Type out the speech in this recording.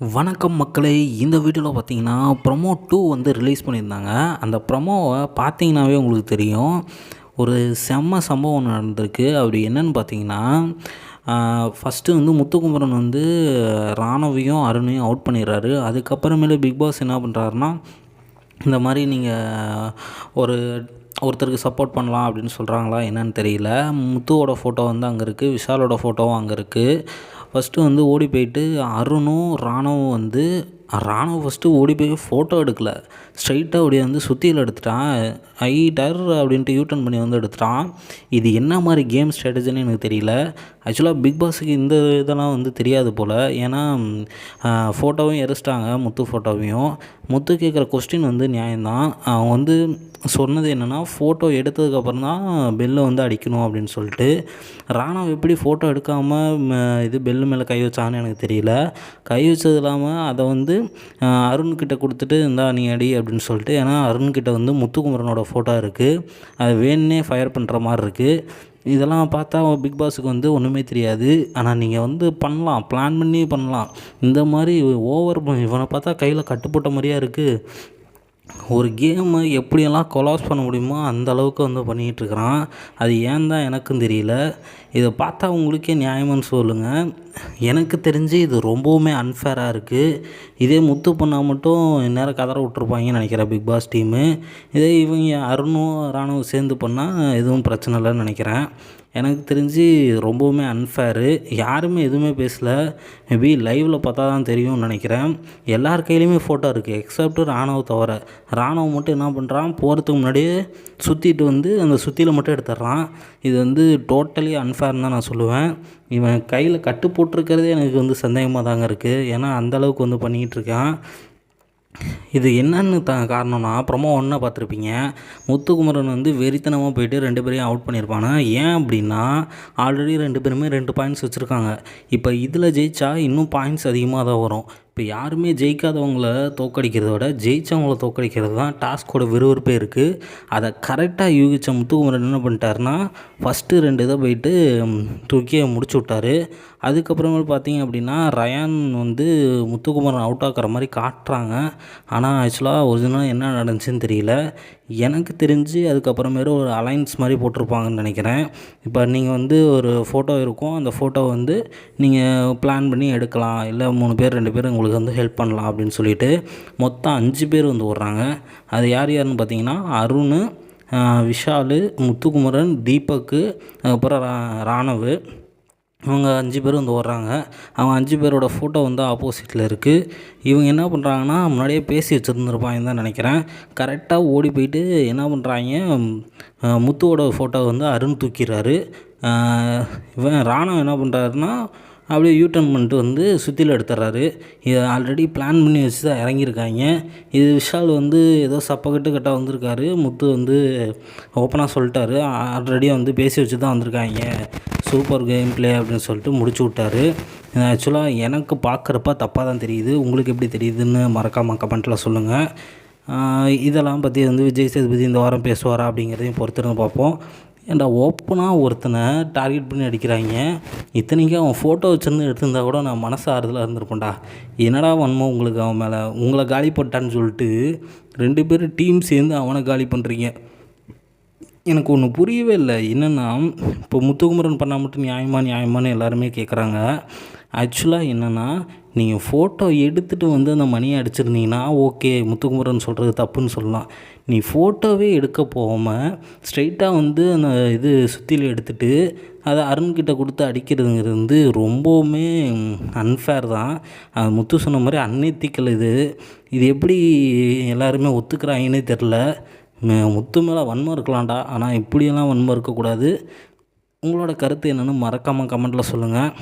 வணக்கம் மக்களே இந்த வீடியோவில் பார்த்தீங்கன்னா ப்ரொமோ டூ வந்து ரிலீஸ் பண்ணியிருந்தாங்க. அந்த ப்ரொமோவை பார்த்தீங்கன்னாவே உங்களுக்கு தெரியும். ஒரு செம்ம சம்பவம் ஒன்று நடந்திருக்கு. அப்படி என்னன்னு பார்த்தீங்கன்னா ஃபஸ்ட்டு வந்து முத்துக்குமரன் வந்து ராணவியும் அருணையும் அவுட் பண்ணிடுறாரு. அதுக்கப்புறமேலு பிக் பாஸ் என்ன பண்ணுறாருன்னா இந்த மாதிரி நீங்கள் ஒரு ஒருத்தருக்கு சப்போர்ட் பண்ணலாம் அப்படின்னு சொல்கிறாங்களா என்னன்னு தெரியல. முத்துவோட ஃபோட்டோ வந்து அங்கே இருக்குது விஷாலோட ஃபோட்டோவும் அங்கே இருக்குது ஃபஸ்ட்டு வந்து ஓடி போயிட்டு அருணும் ராணுவும் வந்து ராணுவ ஃபஸ்ட்டு ஓடி போய் ஃபோட்டோ எடுக்கல. ஸ்ட்ரைட்டாக ஓடி வந்து சுற்றியில் எடுத்துட்டான். ஐ டர் அப்படின்ட்டு யூட்டன் பண்ணி வந்து எடுத்துட்டான். இது என்ன மாதிரி கேம் ஸ்ட்ராட்டஜின்னு எனக்கு தெரியல. ஆக்சுவலாக பிக் பாஸுக்கு இந்த இதெல்லாம் வந்து தெரியாது போல். ஏன்னா ஃபோட்டோவையும் எரிச்சிட்டாங்க முத்து ஃபோட்டோவையும் முத்து கேட்குற கொஸ்டின் வந்து நியாயம்தான். அவன் வந்து சொன்னது என்னென்னா ஃபோட்டோ எடுத்ததுக்கப்புறம் தான் பெல்லை வந்து அடிக்கணும் அப்படின்னு சொல்லிட்டு. ராணாவை எப்படி ஃபோட்டோ எடுக்காமல் இது பெல்லு மேலே கை வச்சான்னு எனக்கு தெரியல. கை வச்சது இல்லாமல் அதை வந்து அருண்கிட்ட கொடுத்துட்டு இந்தா நீ அடி அப்படின்னு சொல்லிட்டு ஏன்னா அருண்கிட்ட வந்து முத்துக்குமரனோட ஃபோட்டோ இருக்குது அது வேணுன்னே ஃபயர் பண்ணுற மாதிரி இருக்குது இதெல்லாம் பார்த்தா பிக் பாஸுக்கு வந்து ஒன்றுமே தெரியாது. ஆனால் நீங்கள் வந்து பண்ணலாம் பிளான் பண்ணி பண்ணலாம். இந்த மாதிரி ஓவர் இவனை பார்த்தா கையில் கட்டுப்பட்ட மாதிரியாக இருக்குது ஒரு கேமை எப்படியெல்லாம் கொலாஸ் பண்ண முடியுமோ அந்த அளவுக்கு வந்து பண்ணிகிட்ருக்குறான். அது ஏன் தான் எனக்கும் தெரியல. இதை பார்த்தா உங்களுக்கே நியாயம்னு சொல்லுங்கள் எனக்கு தெரிஞ்சு இது ரொம்பவுமே அன்ஃபேராக இருக்குது இதே முத்து பண்ணால் மட்டும் இந்நேரம் கதற விட்ருப்பாங்கன்னு நினைக்கிறேன் பிக் பாஸ் டீமு இதே இவங்க அருணும் ராணுவம் சேர்ந்து பண்ணால் எதுவும் பிரச்சனை இல்லைன்னு நினைக்கிறேன். எனக்கு தெரிஞ்சு ரொம்பவுமே அன்ஃபேரு யாருமே எதுவுமே பேசலை. மேபி லைவில் பார்த்தா தான் தெரியும்னு நினைக்கிறேன். எல்லார் கையிலையுமே ஃபோட்டோ இருக்குது எக்ஸப்ட் ராணுவ தவிர. ராணுவம் மட்டும் என்ன பண்ணுறான் போகிறதுக்கு முன்னாடியே சுற்றிட்டு வந்து அந்த சுற்றியில் மட்டும் எடுத்துட்றான். இது வந்து டோட்டலி அன்ஃபேர்னு தான் நான் சொல்லுவேன். இவன் கையில் கட்டு போட்டிருக்கிறதே எனக்கு வந்து சந்தேகமாக தாங்க இருக்குது ஏன்னா அந்தளவுக்கு வந்து பண்ணிக்கிட்டு இருக்கான். இது என்னன்னு த காரணம்னா ப்ரொமோ ஒன்றை பார்த்துருப்பீங்க. முத்துக்குமரன் வந்து வெறித்தனமாக போயிட்டு ரெண்டு பேரையும் அவுட் பண்ணியிருப்பானா? ஏன் அப்படின்னா ஆல்ரெடி ரெண்டு பேருமே ரெண்டு பாயிண்ட்ஸ் வச்சுருக்காங்க. இப்போ இதில் ஜெயித்தா இன்னும் பாயிண்ட்ஸ் அதிகமாக தான் வரும். இப்போ யாருமே ஜெயிக்காதவங்கள தோக்கடிக்கிறத விட ஜெயித்தவங்கள தோக்கடிக்கிறது தான் டாஸ்கோட விறுவிறுப்பே இருக்குது அதை கரெக்டாக யூகிச்ச முத்துக்குமரன் என்ன பண்ணிட்டாருன்னா ஃபஸ்ட்டு ரெண்டு இதை போயிட்டு தூக்கியே முடிச்சு விட்டார். அதுக்கப்புறமேல் பார்த்தீங்க அப்படின்னா ரயான் வந்து முத்துக்குமரன் அவுட் ஆக்கிற மாதிரி காட்டுறாங்க. ஆனால் ஆக்சுவலாக ஒரிஜினலாக என்ன நடந்துச்சுன்னு தெரியல. எனக்கு தெரிஞ்சு அதுக்கப்புறமேல ஒரு அலைன்ஸ் மாதிரி போட்டிருப்பாங்கன்னு நினைக்கிறேன். இப்போ நீங்கள் வந்து ஒரு ஃபோட்டோ இருக்கும். அந்த ஃபோட்டோ வந்து நீங்கள் பிளான் பண்ணி எடுக்கலாம். இல்லை மூணு பேர் ரெண்டு பேர் உங்களுக்கு வந்து ஹெல்ப் பண்ணலாம் அப்படின்னு சொல்லிட்டு மொத்தம் அஞ்சு பேர் வந்து ஓடுறாங்க. அது யார் யாருன்னு பார்த்தீங்கன்னா அருண் விஷால் முத்துக்குமரன் தீபக்கு அதுக்கப்புறம் ரா ராணவ். இவங்க அஞ்சு பேர் வந்து ஓடுறாங்க. அவங்க அஞ்சு பேரோட ஃபோட்டோ வந்து ஆப்போசிட்டில் இருக்குது இவங்க என்ன பண்ணுறாங்கன்னா முன்னாடியே பேசி வச்சுருந்துருப்பாங்க தான் நினைக்கிறேன். கரெக்டாக ஓடி போயிட்டு என்ன பண்ணுறாங்க முத்துவோட ஃபோட்டோ வந்து அருண் தூக்கிறாரு இவன் ராணவ் என்ன பண்ணுறாருன்னா அப்படியே யூட்டர்ன் பண்ணிட்டு வந்து சுற்றில எடுத்துடுறாரு இதை ஆல்ரெடி பிளான் பண்ணி வச்சு தான் இறங்கியிருக்காங்க. இது விஷால் வந்து ஏதோ சப்பக்கட்டு கட்ட வந்திருக்காரு. முத்து வந்து ஓப்பனாக சொல்லிட்டாரு. ஆல்ரெடியாக வந்து பேசி வச்சு தான் வந்திருக்காங்க. சூப்பர் கேம் பிளே அப்படின்னு சொல்லிட்டு முடிச்சு விட்டாரு. ஆக்சுவலாக எனக்கு பார்க்குறப்ப தப்பாக தான் தெரியுது. உங்களுக்கு எப்படி தெரியுதுன்னு மறக்காமல் கமெண்ட்டில் சொல்லுங்கள் இதெல்லாம் பற்றி வந்து விஜய் சேதுபதி இந்த வாரம் பேசுவாரா அப்படிங்கிறதையும் பொறுத்திருந்து பார்ப்போம். ஏன்டா ஓப்பனாக ஒருத்தனை டார்கெட் பண்ணி அடிக்கிறாங்க. இத்தனைக்கும் அவன் ஃபோட்டோ வச்சுருந்து எடுத்திருந்தா கூட நான் மனசு ஆறுதலாக இருந்திருப்பேன்டா என்னடா வன்மோ உங்களுக்கு அவன் மேலே? உங்களை காலி போட்டான்னு சொல்லிட்டு ரெண்டு பேரும் டீம் சேர்ந்து அவனை காலி பண்ணுறீங்க எனக்கு ஒன்று புரியவே இல்லை. என்னென்னா இப்போ முத்துக்குமரன் பண்ணால் மட்டும் நியாயமாக நியாயமானு எல்லாருமே கேட்குறாங்க ஆக்சுவலாக என்னென்னா நீங்கள் ஃபோட்டோ எடுத்துகிட்டு வந்து அந்த மணியை அடிச்சிருந்தீங்கன்னா ஓகே முத்துக்குமரன் சொல்கிறது தப்புன்னு சொல்லலாம். நீ ஃபோட்டோவே எடுக்க போகாமல் ஸ்ட்ரைட்டாக வந்து அந்த இது சுற்றியில் எடுத்துகிட்டு அதை அருண்கிட்ட கொடுத்து அடிக்கிறதுங்கிறது வந்து ரொம்பவுமே அன்ஃபேர் தான். அது முத்து சொன்ன மாதிரி அன்எத்திக்கல் இது. இது எப்படி எல்லாருமே ஒத்துக்கிறாங்கன்னே தெரில. முத்து மேலே வன்மம் இருக்கலாம்டா. ஆனால் இப்படியெல்லாம் வன்மம் இருக்கக்கூடாது. உங்களோட கருத்து என்னென்னு மறக்காமல் கமெண்ட்டில் சொல்லுங்கள்